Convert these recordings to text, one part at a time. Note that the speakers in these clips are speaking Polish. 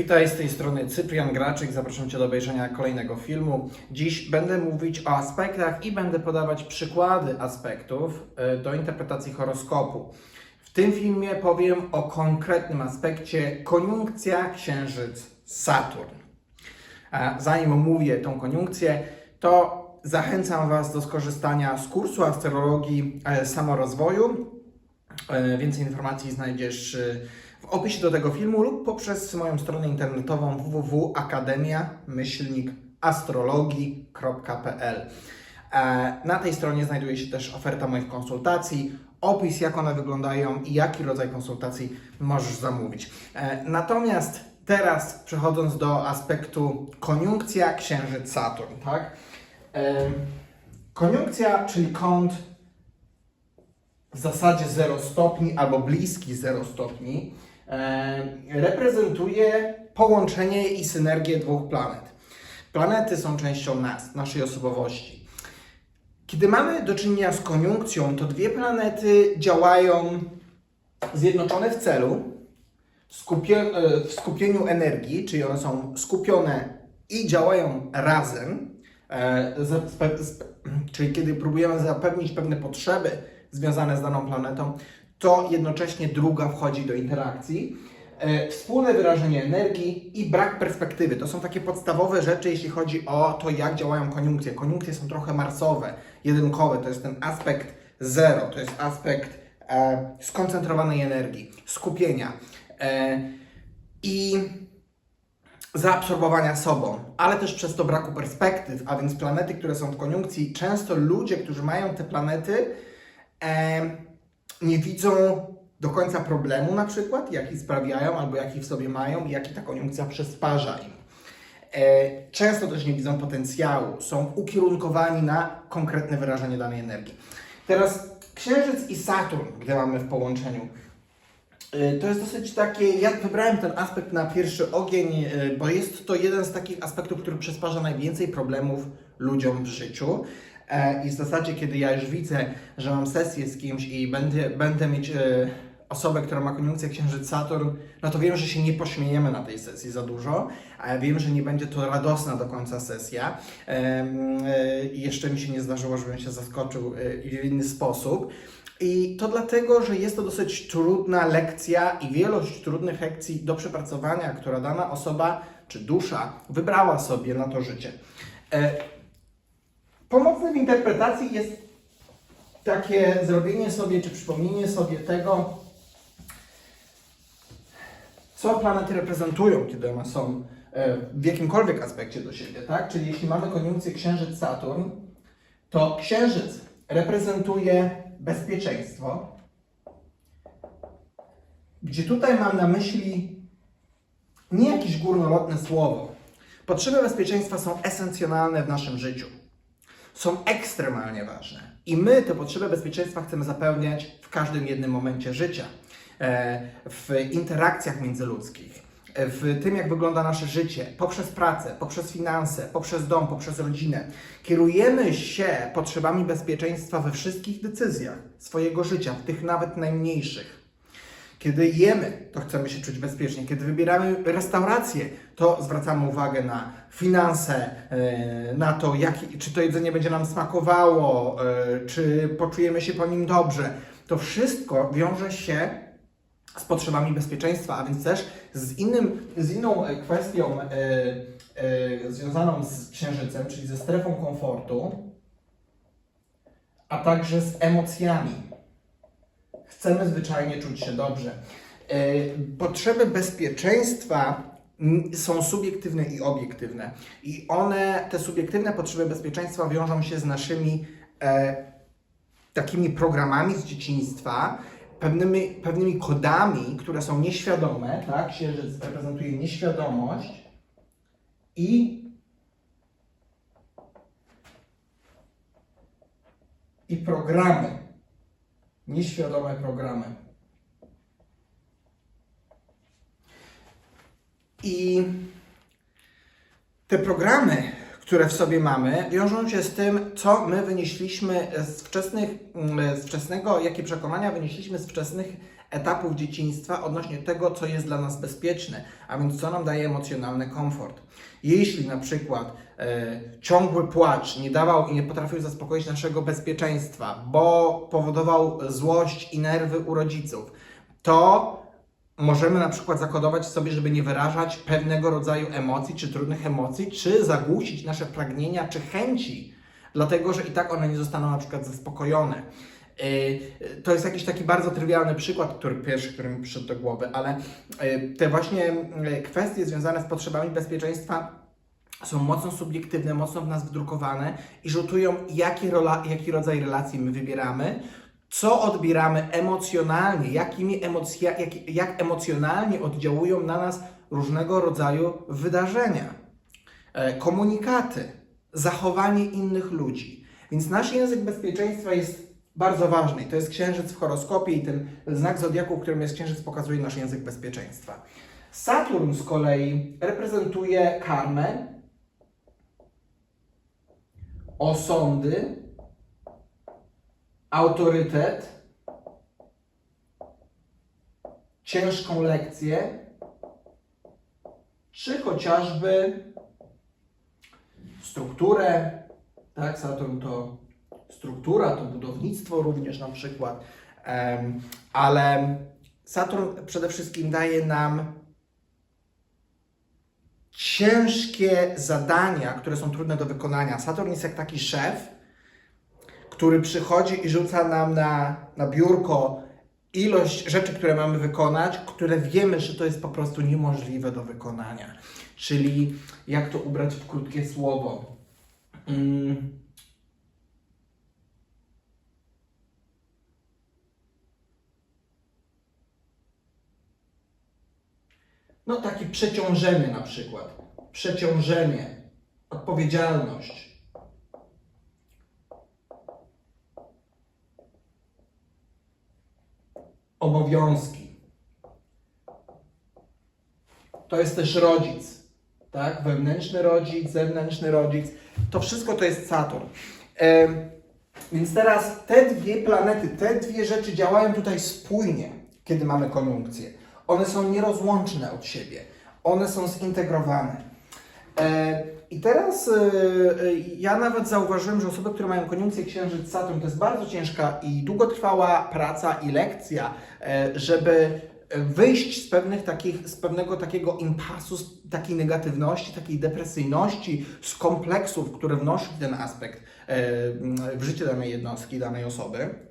Witaj z tej strony Cyprian Graczyk. Zapraszam Cię do obejrzenia kolejnego filmu. Dziś będę mówić o aspektach i będę podawać przykłady aspektów e, do interpretacji horoskopu. W tym filmie powiem o konkretnym aspekcie koniunkcja Księżyc-Saturn. A Zanim omówię tą koniunkcję, to zachęcam Was do skorzystania z kursu astrologii e, samorozwoju. E, Więcej informacji znajdziesz e, opisie do tego filmu lub poprzez moją stronę internetową www.akademia-astrologii.pl. E, Na tej stronie znajduje się też oferta moich konsultacji, opis jak one wyglądają i jaki rodzaj konsultacji możesz zamówić. E, Natomiast teraz przechodząc do aspektu koniunkcja Księżyc-Saturn, tak? E, Koniunkcja, czyli kąt w zasadzie 0 stopni albo bliski 0 stopni, reprezentuje połączenie i synergię dwóch planet. Planety są częścią nas, naszej osobowości. Kiedy mamy do czynienia z koniunkcją, to dwie planety działają zjednoczone w celu, e, w skupieniu energii, czyli one są skupione i działają razem, e, czyli kiedy próbujemy zapewnić pewne potrzeby związane z daną planetą, to jednocześnie druga wchodzi do interakcji. E, Wspólne wyrażenie energii i brak perspektywy to są takie podstawowe rzeczy, jeśli chodzi o to, jak działają koniunkcje. Koniunkcje są trochę marsowe, jedynkowe, to jest ten aspekt zero, to jest aspekt e, skoncentrowanej energii, skupienia. E, I zaabsorbowania sobą, ale też przez to braku perspektyw, a więc planety, które są w koniunkcji, często ludzie, którzy mają te planety, e, nie widzą do końca problemu na przykład, jaki sprawiają, albo jaki w sobie mają i jaki ta koniunkcja przysparza im. E, często też nie widzą potencjału, są ukierunkowani na konkretne wyrażenie danej energii. Teraz Księżyc i Saturn, gdy mamy w połączeniu, Y, To jest dosyć takie, ja wybrałem ten aspekt na pierwszy ogień, y, bo jest to jeden z takich aspektów, który przysparza najwięcej problemów ludziom w życiu. E, I w zasadzie, kiedy ja już widzę, że mam sesję z kimś i będę, będę mieć e, osobę, która ma koniunkcję Księżyc-Saturn, no to wiem, że się nie pośmiejemy na tej sesji za dużo, a wiem, że nie będzie to radosna do końca sesja. E, I jeszcze mi się nie zdarzyło, żebym się zaskoczył w inny sposób. I to dlatego, że jest to dosyć trudna lekcja i wielość trudnych lekcji do przepracowania, która dana osoba czy dusza wybrała sobie na to życie. Pomocne w interpretacji jest takie zrobienie sobie czy przypomnienie sobie tego, co planety reprezentują, kiedy one są e, w jakimkolwiek aspekcie do siebie, tak? Czyli jeśli mamy koniunkcję Księżyc-Saturn, to Księżyc reprezentuje bezpieczeństwo, gdzie tutaj mam na myśli nie jakieś górnolotne słowo. Potrzeby bezpieczeństwa są esencjonalne w naszym życiu. Są ekstremalnie ważne. I my te potrzeby bezpieczeństwa chcemy zapełniać w każdym jednym momencie życia. E, W interakcjach międzyludzkich, e, w tym, jak wygląda nasze życie, poprzez pracę, poprzez finanse, poprzez dom, poprzez rodzinę. Kierujemy się potrzebami bezpieczeństwa we wszystkich decyzjach swojego życia, w tych nawet najmniejszych. Kiedy jemy, to chcemy się czuć bezpiecznie. Kiedy wybieramy restaurację, to zwracamy uwagę na finanse, e, na to, jak, czy to jedzenie będzie nam smakowało, e, czy poczujemy się po nim dobrze. To wszystko wiąże się z potrzebami bezpieczeństwa, a więc też z, innym, z inną e, kwestią związaną z księżycem, czyli ze strefą komfortu, a także z emocjami. Chcemy zwyczajnie czuć się dobrze. E, Potrzeby bezpieczeństwa są subiektywne i obiektywne. I one, te subiektywne potrzeby bezpieczeństwa wiążą się z naszymi e, takimi programami z dzieciństwa, pewnymi, pewnymi kodami, które są nieświadome, tak? Księżyc reprezentuje nieświadomość i i programy. Nieświadome programy. I te programy, które w sobie mamy, wiążą się z tym, co my wynieśliśmy z wczesnych, mm, z wczesnego, jakie przekonania wynieśliśmy z wczesnych etapów dzieciństwa odnośnie tego, co jest dla nas bezpieczne, a więc co nam daje emocjonalny komfort. Jeśli na przykład ciągły płacz nie dawał i nie potrafił zaspokoić naszego bezpieczeństwa, bo powodował złość i nerwy u rodziców, to możemy na przykład zakodować sobie, żeby nie wyrażać pewnego rodzaju emocji, czy trudnych emocji, czy zagłusić nasze pragnienia, czy chęci, dlatego że i tak one nie zostaną na przykład zaspokojone. Yy, To jest jakiś taki bardzo trywialny przykład, który pierwszy, który mi przyszedł do głowy, ale yy, te właśnie kwestie związane z potrzebami bezpieczeństwa są mocno subiektywne, mocno w nas wdrukowane i rzutują, jaki, rola, jaki rodzaj relacji my wybieramy, co odbieramy emocjonalnie, jakimi emocja, jak, jak emocjonalnie oddziałują na nas różnego rodzaju wydarzenia, e, komunikaty, zachowanie innych ludzi. Więc nasz język bezpieczeństwa jest bardzo ważny. To jest księżyc w horoskopie i ten znak zodiaku, którym jest księżyc, pokazuje nasz język bezpieczeństwa. Saturn z kolei reprezentuje karmę, osądy, autorytet, ciężką lekcję, czy chociażby strukturę, tak, Saturn to struktura, to budownictwo również na przykład, ale Saturn przede wszystkim daje nam ciężkie zadania, które są trudne do wykonania. Saturn jest jak taki szef, który przychodzi i rzuca nam na, na biurko ilość rzeczy, które mamy wykonać, które wiemy, że to jest po prostu niemożliwe do wykonania. Czyli jak to ubrać w krótkie słowo? Mm. No takie przeciążenie na przykład. Przeciążenie, odpowiedzialność. obowiązki. To jest też rodzic, tak? Wewnętrzny rodzic, zewnętrzny rodzic. To wszystko to jest Saturn. Em, więc teraz te dwie planety, te dwie rzeczy działają tutaj spójnie, kiedy mamy koniunkcję. One są nierozłączne od siebie. One są zintegrowane. E, I teraz e, e, ja nawet zauważyłem, że osoby, które mają koniunkcję Księżyc Saturn, to jest bardzo ciężka i długotrwała praca i lekcja, żeby wyjść z pewnych takich, z pewnego takiego impasu, z takiej negatywności, takiej depresyjności, z kompleksów, które wnosi ten aspekt w życie danej jednostki, danej osoby.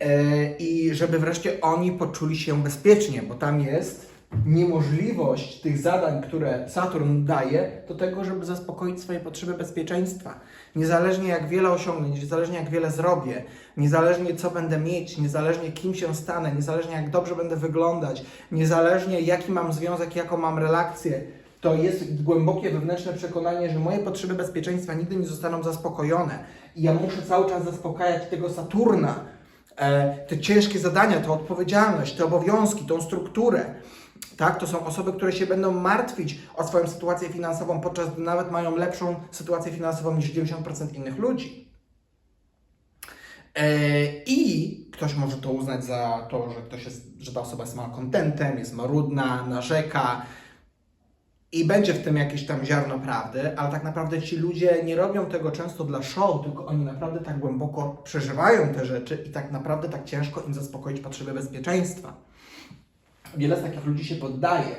E, I żeby wreszcie oni poczuli się bezpiecznie, bo tam jest niemożliwość tych zadań, które Saturn daje, do tego, żeby zaspokoić swoje potrzeby bezpieczeństwa. Niezależnie jak wiele osiągnę, niezależnie jak wiele zrobię, niezależnie co będę mieć, niezależnie kim się stanę, niezależnie jak dobrze będę wyglądać, niezależnie jaki mam związek, jaką mam relację, to jest głębokie wewnętrzne przekonanie, że moje potrzeby bezpieczeństwa nigdy nie zostaną zaspokojone. I ja muszę cały czas zaspokajać tego Saturna, te ciężkie zadania, tę odpowiedzialność, te obowiązki, tą strukturę. Tak, to są osoby, które się będą martwić o swoją sytuację finansową, podczas gdy nawet mają lepszą sytuację finansową niż 90% innych ludzi. E, I ktoś może to uznać za to, że, ktoś jest, że ta osoba jest malkontentem, jest marudna, narzeka, i będzie w tym jakieś tam ziarno prawdy, ale tak naprawdę ci ludzie nie robią tego często dla show, tylko oni naprawdę tak głęboko przeżywają te rzeczy i tak naprawdę tak ciężko im zaspokoić potrzeby bezpieczeństwa. Wiele z takich ludzi się poddaje,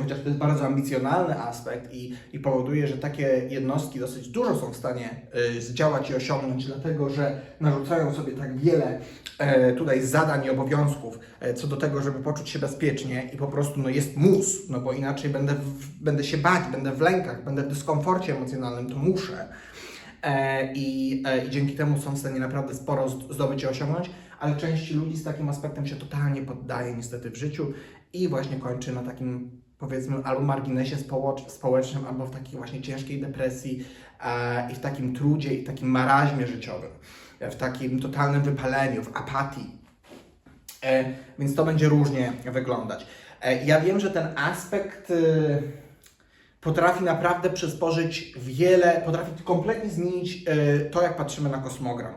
chociaż to jest bardzo ambicjonalny aspekt i, i powoduje, że takie jednostki dosyć dużo są w stanie e, zdziałać i osiągnąć, dlatego że narzucają sobie tak wiele e, tutaj zadań i obowiązków e, co do tego, żeby poczuć się bezpiecznie i po prostu no, jest mus, no bo inaczej będę, w, będę się bać, będę w lękach, będę w dyskomforcie emocjonalnym, to muszę. E, i, e, I dzięki temu są w stanie naprawdę sporo zdobyć i osiągnąć, ale część ludzi z takim aspektem się totalnie poddaje niestety w życiu i właśnie kończy na takim powiedzmy albo marginesie społecz- społecznym, albo w takiej właśnie ciężkiej depresji e, i w takim trudzie i w takim maraźmie życiowym, w takim totalnym wypaleniu, w apatii. E, więc to będzie różnie wyglądać. E, ja wiem, że ten aspekt... E, potrafi naprawdę przysporzyć wiele, potrafi kompletnie zmienić e, to, jak patrzymy na kosmogram.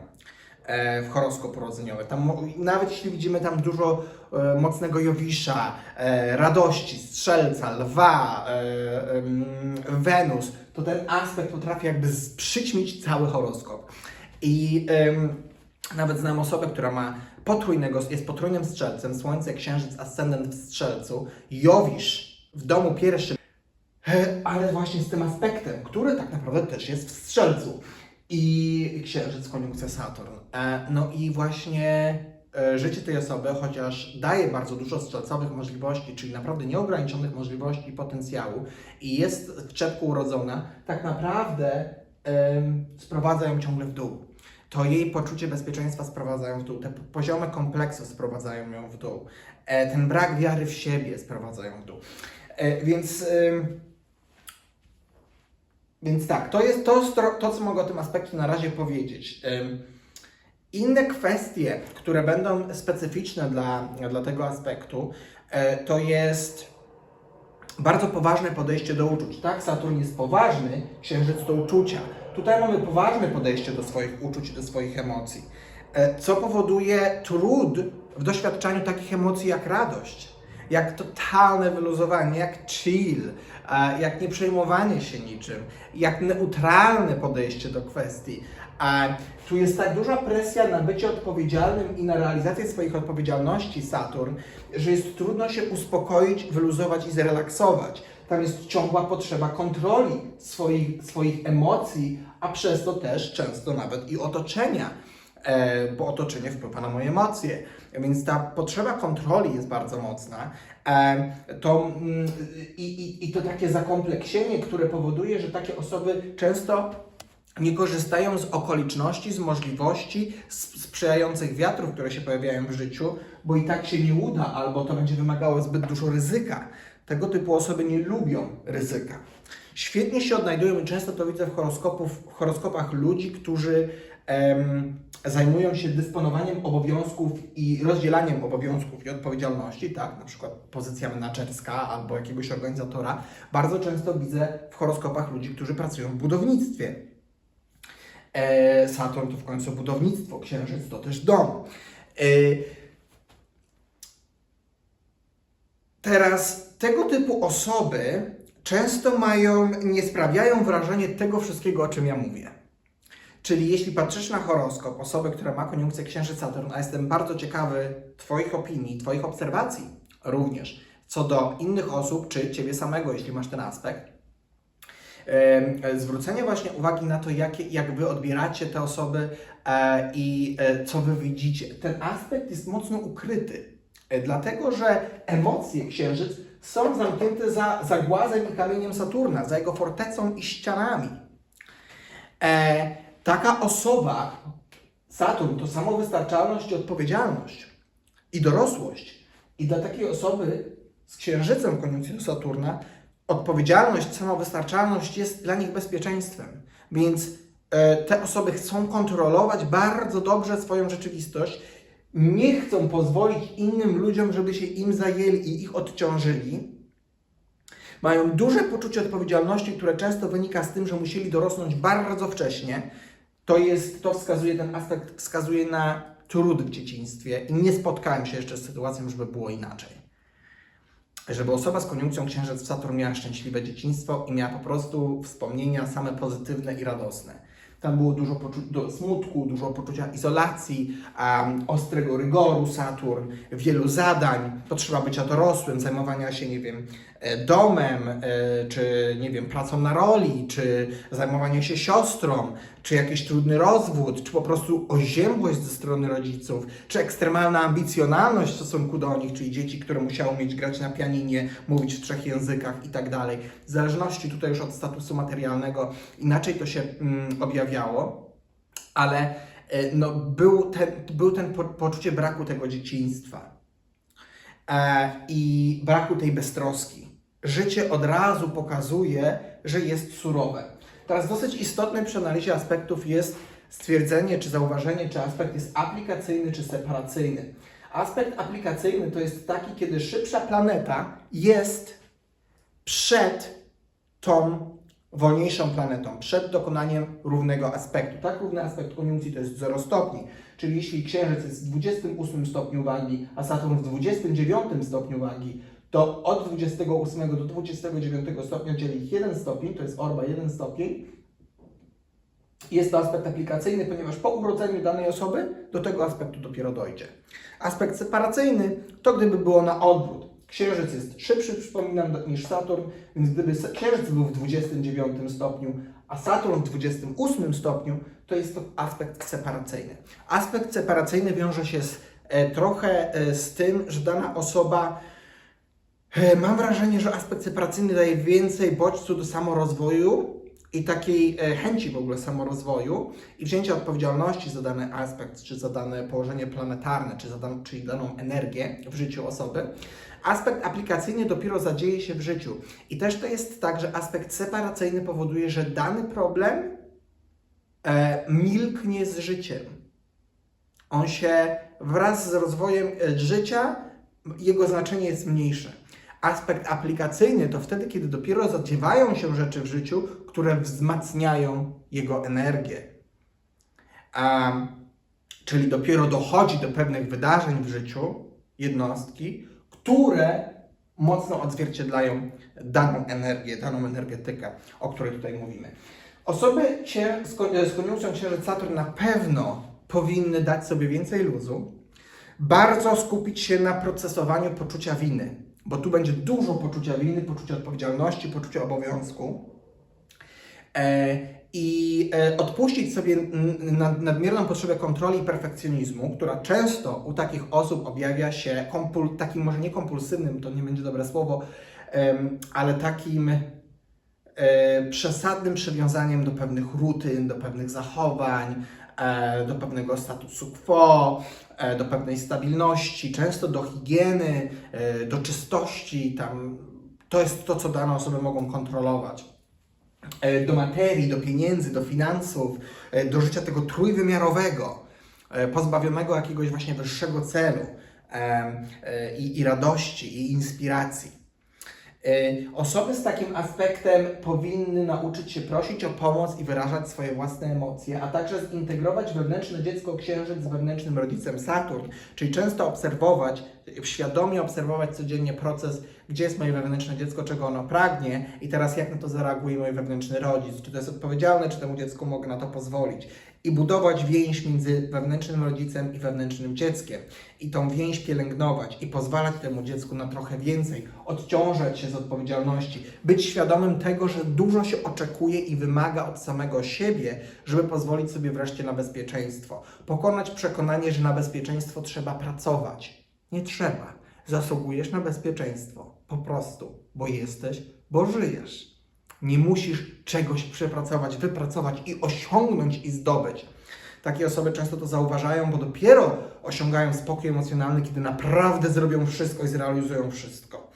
E, w horoskop urodzeniowy. Tam, nawet jeśli widzimy tam dużo e, mocnego Jowisza, e, radości, strzelca, lwa, e, em, Wenus, to ten aspekt potrafi jakby przyćmić cały horoskop. I em, nawet znam osobę, która ma potrójnego, jest potrójnym strzelcem, słońce, księżyc, ascendent w strzelcu, Jowisz w domu pierwszym, e, ale właśnie z tym aspektem, który tak naprawdę też jest w strzelcu. I księżyc, koniunkcja Saturn. E, No i właśnie e, życie tej osoby, chociaż daje bardzo dużo strzelcowych możliwości, czyli naprawdę nieograniczonych możliwości i potencjału, i jest w czepku urodzona, tak naprawdę em, sprowadza ją ciągle w dół. To jej poczucie bezpieczeństwa sprowadza ją w dół, te poziomy kompleksu sprowadzają ją w dół, e, ten brak wiary w siebie sprowadza ją w dół. E, Więc. więc tak, to jest to, to, co mogę o tym aspekcie na razie powiedzieć. Ym, Inne kwestie, które będą specyficzne dla, dla tego aspektu, e, to jest bardzo poważne podejście do uczuć. Tak, Saturn jest poważny, Księżyc to uczucia. Tutaj mamy poważne podejście do swoich uczuć, do swoich emocji, e, co powoduje trud w doświadczaniu takich emocji jak radość, jak totalne wyluzowanie, jak chill, jak nieprzejmowanie się niczym, jak neutralne podejście do kwestii. A tu jest tak duża presja na bycie odpowiedzialnym i na realizację swoich odpowiedzialności Saturn, że jest trudno się uspokoić, wyluzować i zrelaksować. Tam jest ciągła potrzeba kontroli swoich, swoich emocji, a przez to też często nawet i otoczenia, bo otoczenie wpływa na moje emocje. Więc ta potrzeba kontroli jest bardzo mocna. E, to, mm, i, i, I to takie zakompleksienie, które powoduje, że takie osoby często nie korzystają z okoliczności, z możliwości sprzyjających wiatrów, które się pojawiają w życiu, bo i tak się nie uda, albo to będzie wymagało zbyt dużo ryzyka. Tego typu osoby nie lubią ryzyka. Świetnie się odnajdują i często to widzę w, w horoskopach ludzi, którzy zajmują się dysponowaniem obowiązków i rozdzielaniem obowiązków i odpowiedzialności, tak, na przykład pozycja menadżerska albo jakiegoś organizatora. Bardzo często widzę w horoskopach ludzi, którzy pracują w budownictwie. E, Saturn to w końcu budownictwo, Księżyc to też dom. E, teraz tego typu osoby często mają, nie sprawiają wrażenia tego wszystkiego, o czym ja mówię. Czyli jeśli patrzysz na horoskop osoby, która ma koniunkcję Księżyc Saturn, a jestem bardzo ciekawy Twoich opinii, Twoich obserwacji również co do innych osób, czy Ciebie samego, jeśli masz ten aspekt, zwrócenie właśnie uwagi na to, jakie, jak Wy odbieracie te osoby e, i e, co Wy widzicie. Ten aspekt jest mocno ukryty, e, dlatego że emocje Księżyc są zamknięte za, głazem i kamieniem Saturna, za jego fortecą i ścianami. Taka osoba, Saturn, to samowystarczalność i odpowiedzialność i dorosłość. I dla takiej osoby z księżycem koniunkcją Saturna odpowiedzialność, samowystarczalność jest dla nich bezpieczeństwem. Więc e, te osoby chcą kontrolować bardzo dobrze swoją rzeczywistość, nie chcą pozwolić innym ludziom, żeby się im zajęli i ich odciążyli. Mają duże poczucie odpowiedzialności, które często wynika z tym, że musieli dorosnąć bardzo wcześnie. To jest, to wskazuje, ten aspekt wskazuje na trud w dzieciństwie i nie spotkałem się jeszcze z sytuacją, żeby było inaczej. Żeby osoba z koniunkcją księżyc w Saturn miała szczęśliwe dzieciństwo i miała po prostu wspomnienia same pozytywne i radosne. Tam było dużo poczu- smutku, dużo poczucia izolacji, um, ostrego rygoru Saturn, wielu zadań, potrzeba bycia dorosłym, zajmowania się, nie wiem, e, domem, e, czy, nie wiem, pracą na roli, czy zajmowanie się siostrą, czy jakiś trudny rozwód, czy po prostu oziębłość ze strony rodziców, czy ekstremalna ambicjonalność w stosunku do nich, czyli dzieci, które musiały umieć grać na pianinie, mówić w trzech językach i tak dalej. W zależności tutaj już od statusu materialnego inaczej to się mm, objawiało, ale e, no, był ten, był ten po, poczucie braku tego dzieciństwa e, i braku tej beztroski. Życie od razu pokazuje, że jest surowe. Teraz dosyć istotne przy analizie aspektów jest stwierdzenie czy zauważenie, czy aspekt jest aplikacyjny czy separacyjny. Aspekt aplikacyjny to jest taki, kiedy szybsza planeta jest przed tą wolniejszą planetą przed dokonaniem równego aspektu. Tak, równy aspekt koniunkcji to jest 0 stopni, czyli jeśli Księżyc jest w 28 stopniu wagi, a Saturn w 29 stopniu wagi, to od 28 do 29 stopnia dzieli ich 1 stopień, to jest orba 1 stopień. Jest to aspekt aplikacyjny, ponieważ po urodzeniu danej osoby do tego aspektu dopiero dojdzie. Aspekt separacyjny to gdyby było na odwrót. Księżyc jest szybszy, przypominam, niż Saturn, więc gdyby Księżyc był w 29 stopniu, a Saturn w 28 stopniu, to jest to aspekt separacyjny. Aspekt separacyjny wiąże się z, e, trochę e, z tym, że dana osoba Mam wrażenie, że aspekt separacyjny daje więcej bodźcu do samorozwoju i takiej e, chęci w ogóle samorozwoju i wzięcia odpowiedzialności za dany aspekt, czy za dane położenie planetarne, czy za dan- czyli daną energię w życiu osoby. Aspekt aplikacyjny dopiero zadzieje się w życiu. I też to jest tak, że aspekt separacyjny powoduje, że dany problem e, milknie z życiem. On się wraz z rozwojem e, życia, jego znaczenie jest mniejsze. Aspekt aplikacyjny to wtedy, kiedy dopiero zadziewają się rzeczy w życiu, które wzmacniają jego energię. Czyli dopiero dochodzi do pewnych wydarzeń w życiu jednostki, które mocno odzwierciedlają daną energię, daną energetykę, o której tutaj mówimy. Osoby z koniunkcją Księżyc Saturn na pewno powinny dać sobie więcej luzu, bardzo skupić się na procesowaniu poczucia winy, bo tu będzie dużo poczucia winy, poczucia odpowiedzialności, poczucia obowiązku. E, I e, odpuścić sobie nad, nadmierną potrzebę kontroli i perfekcjonizmu, która często u takich osób objawia się kompul, takim może nie kompulsywnym, to nie będzie dobre słowo, em, ale takim e, przesadnym przywiązaniem do pewnych rutyn, do pewnych zachowań, e, do pewnego statusu quo, e, do pewnej stabilności, często do higieny, e, do czystości. Tam, to jest to, co dane osoby mogą kontrolować. E, Do materii, do pieniędzy, do finansów, e, do życia tego trójwymiarowego, e, pozbawionego jakiegoś właśnie wyższego celu e, e, i, i radości, i inspiracji. Y, Osoby z takim aspektem powinny nauczyć się prosić o pomoc i wyrażać swoje własne emocje, a także zintegrować wewnętrzne dziecko księżyc z wewnętrznym rodzicem Saturn, czyli często obserwować, świadomie obserwować codziennie proces, gdzie jest moje wewnętrzne dziecko, czego ono pragnie i teraz jak na to zareaguje mój wewnętrzny rodzic, czy to jest odpowiedzialne, czy temu dziecku mogę na to pozwolić. I budować więź między wewnętrznym rodzicem i wewnętrznym dzieckiem. I tą więź pielęgnować i pozwalać temu dziecku na trochę więcej, odciążać się z odpowiedzialności, być świadomym tego, że dużo się oczekuje i wymaga od samego siebie, żeby pozwolić sobie wreszcie na bezpieczeństwo. Pokonać przekonanie, że na bezpieczeństwo trzeba pracować. Nie trzeba. Zasługujesz na bezpieczeństwo. Po prostu, bo jesteś, bo żyjesz. Nie musisz czegoś przepracować, wypracować i osiągnąć i zdobyć. Takie osoby często to zauważają, bo dopiero osiągają spokój emocjonalny, kiedy naprawdę zrobią wszystko i zrealizują wszystko.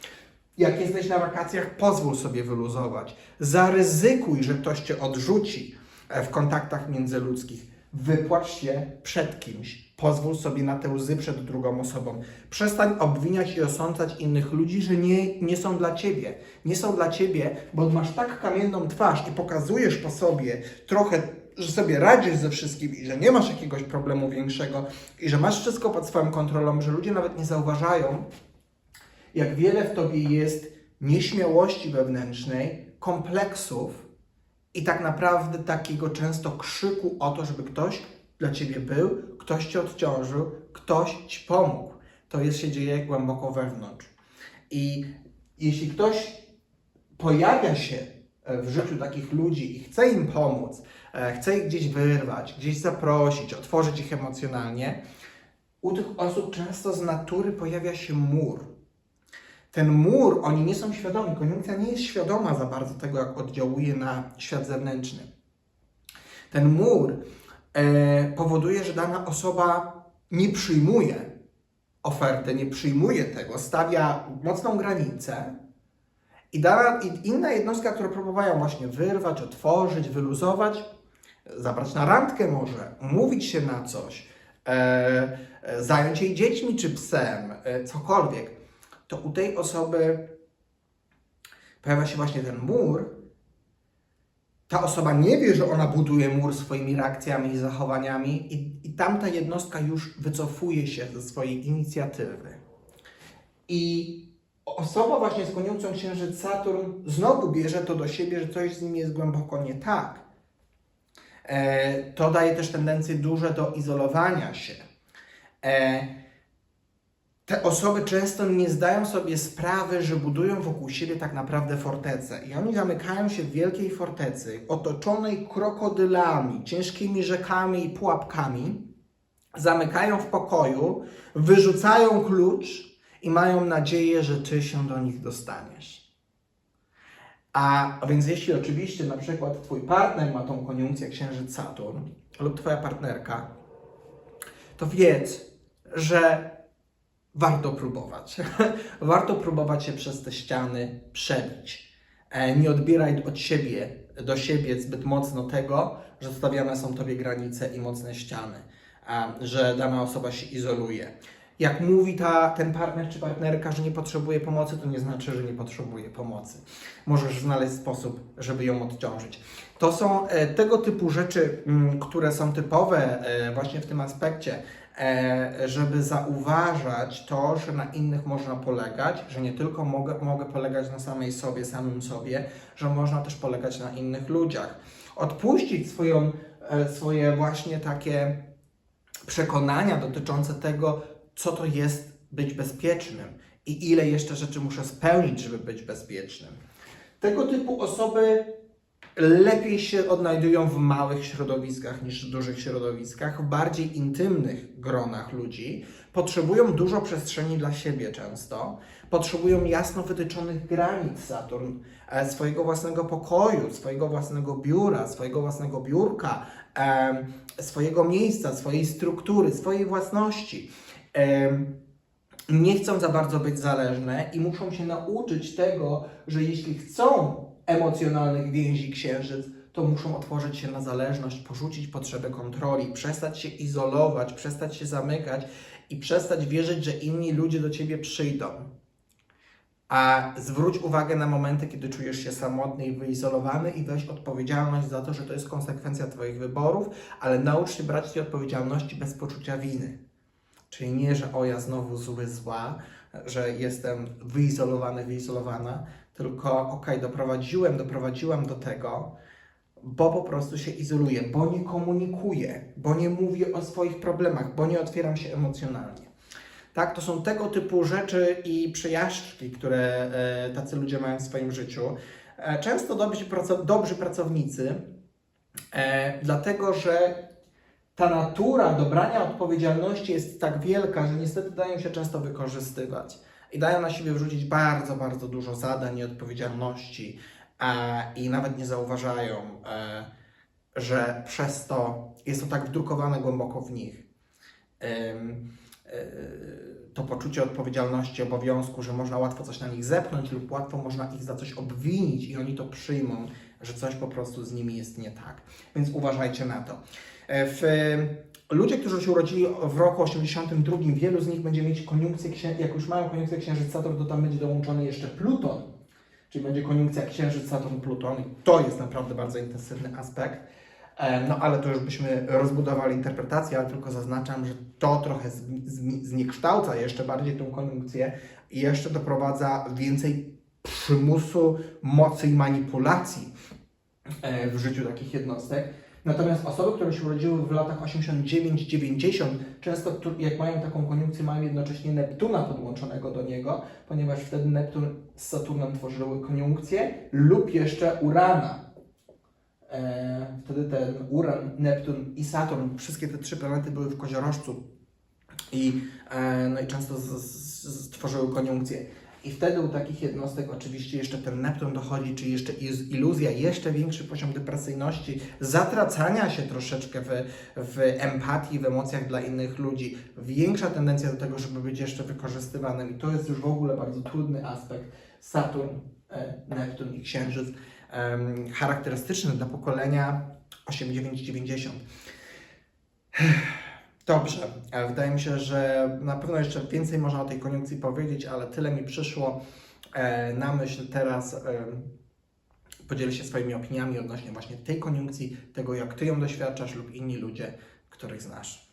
Jak jesteś na wakacjach, pozwól sobie wyluzować. Zaryzykuj, że ktoś cię odrzuci e, w kontaktach międzyludzkich. Wypłacz się przed kimś. Pozwól sobie na te łzy przed drugą osobą. Przestań obwiniać i osądzać innych ludzi, że nie, nie są dla ciebie. Nie są dla ciebie, bo masz tak kamienną twarz i pokazujesz po sobie trochę, że sobie radzisz ze wszystkim i że nie masz jakiegoś problemu większego i że masz wszystko pod swoją kontrolą, że ludzie nawet nie zauważają, jak wiele w tobie jest nieśmiałości wewnętrznej, kompleksów i tak naprawdę takiego często krzyku o to, żeby ktoś dla ciebie był, ktoś cię odciążył, ktoś ci pomógł. To jest się dzieje głęboko wewnątrz. I jeśli ktoś pojawia się e, w życiu takich ludzi i chce im pomóc, e, chce ich gdzieś wyrwać, gdzieś zaprosić, otworzyć ich emocjonalnie, u tych osób często z natury pojawia się mur. Ten mur, oni nie są świadomi, koniunkcja nie jest świadoma za bardzo tego, jak oddziałuje na świat zewnętrzny. Ten mur e, powoduje, że dana osoba nie przyjmuje oferty, nie przyjmuje tego, stawia mocną granicę i, dana, i inna jednostka, które próbowają właśnie wyrwać, otworzyć, wyluzować, zabrać na randkę może, umówić się na coś, e, e, zająć jej dziećmi czy psem, e, cokolwiek, to u tej osoby pojawia się właśnie ten mur ta osoba nie wie, że ona buduje mur swoimi reakcjami i zachowaniami, i, i tamta jednostka już wycofuje się ze swojej inicjatywy. I osoba właśnie z koniunkcją Księżyc Saturn znowu bierze to do siebie, że coś z nim jest głęboko nie tak. E, to daje też tendencje duże do izolowania się. E, te osoby często nie zdają sobie sprawy, że budują wokół siebie tak naprawdę fortecę. I oni zamykają się w wielkiej fortecy, otoczonej krokodylami, ciężkimi rzekami i pułapkami. Zamykają w pokoju, wyrzucają klucz i mają nadzieję, że ty się do nich dostaniesz. A więc jeśli oczywiście na przykład twój partner ma tą koniunkcję Księżyc Saturn lub twoja partnerka, to wiedz, że warto próbować. warto próbować się przez te ściany przebić. E, Nie odbieraj od siebie, do siebie zbyt mocno tego, że stawiane są tobie granice i mocne ściany, że dana osoba się izoluje. Jak mówi ta, ten partner czy partnerka, że nie potrzebuje pomocy, to nie znaczy, że nie potrzebuje pomocy. Możesz znaleźć sposób, żeby ją odciążyć. To są e, tego typu rzeczy, mm, które są typowe e, właśnie w tym aspekcie, żeby zauważać to, że na innych można polegać, że nie tylko mogę, mogę polegać na samej sobie, samym sobie, że można też polegać na innych ludziach. Odpuścić swoją, e, swoje właśnie takie przekonania dotyczące tego, co to jest być bezpiecznym i ile jeszcze rzeczy muszę spełnić, żeby być bezpiecznym. Tego typu osoby lepiej się odnajdują w małych środowiskach niż w dużych środowiskach, w bardziej intymnych gronach ludzi. Potrzebują dużo przestrzeni dla siebie często, potrzebują jasno wytyczonych granic Saturn, e, swojego własnego pokoju, swojego własnego biura, swojego własnego biurka, em, swojego miejsca, swojej struktury, swojej własności. Em, nie chcą za bardzo być zależne i muszą się nauczyć tego, że jeśli chcą emocjonalnych więzi księżyc, to muszą otworzyć się na zależność, porzucić potrzebę kontroli, przestać się izolować, przestać się zamykać i przestać wierzyć, że inni ludzie do ciebie przyjdą. A zwróć uwagę na momenty, kiedy czujesz się samotny i wyizolowany i weź odpowiedzialność za to, że to jest konsekwencja Twoich wyborów, ale naucz się brać tej odpowiedzialności bez poczucia winy. Czyli nie, że o ja znowu zły, zła, że jestem wyizolowany, wyizolowana, tylko okej, doprowadziłem, doprowadziłam do tego, bo po prostu się izoluję, bo nie komunikuję, bo nie mówię o swoich problemach, bo nie otwieram się emocjonalnie. Tak, to są tego typu rzeczy i przejażdżki, które e, tacy ludzie mają w swoim życiu. E, często dobrzy, dobrzy pracownicy, e, dlatego że ta natura dobrania odpowiedzialności jest tak wielka, że niestety dają się często wykorzystywać i dają na siebie wrzucić bardzo, bardzo dużo zadań i odpowiedzialności e, i nawet nie zauważają, e, że przez to jest to tak wdrukowane głęboko w nich. E, to poczucie odpowiedzialności, obowiązku, że można łatwo coś na nich zepchnąć lub łatwo można ich za coś obwinić i oni to przyjmą, że coś po prostu z nimi jest nie tak. Więc uważajcie na to. E, W, ludzie, którzy się urodzili w roku 82, wielu z nich będzie mieć koniunkcję, jak już mają koniunkcję Księżyc Saturn, to tam będzie dołączony jeszcze Pluton, czyli będzie koniunkcja Księżyc Saturn Pluton i to jest naprawdę bardzo intensywny aspekt. No ale to już byśmy rozbudowali interpretację, ale tylko zaznaczam, że to trochę zniekształca jeszcze bardziej tą koniunkcję i jeszcze doprowadza więcej przymusu, mocy i manipulacji e, w życiu takich jednostek. Natomiast osoby, które się urodziły w latach 89-90, często jak mają taką koniunkcję, mają jednocześnie Neptuna podłączonego do niego, ponieważ wtedy Neptun z Saturnem tworzyły koniunkcję lub jeszcze Urana. E, wtedy ten Uran, Neptun i Saturn, wszystkie te trzy planety były w koziorożcu i, e, no i często z, z, z, tworzyły koniunkcję. I wtedy u takich jednostek oczywiście jeszcze ten Neptun dochodzi, czy jeszcze jest iluzja, jeszcze większy poziom depresyjności, zatracania się troszeczkę w, w empatii, w emocjach dla innych ludzi, większa tendencja do tego, żeby być jeszcze wykorzystywanym. I to jest już w ogóle bardzo trudny aspekt. Saturn, e, Neptun i Księżyc, em, charakterystyczny dla pokolenia 8-9-90. Dobrze, e, wydaje mi się, że na pewno jeszcze więcej można o tej koniunkcji powiedzieć, ale tyle mi przyszło e, na myśl teraz. E, Podziel się swoimi opiniami odnośnie właśnie tej koniunkcji, tego jak Ty ją doświadczasz lub inni ludzie, których znasz.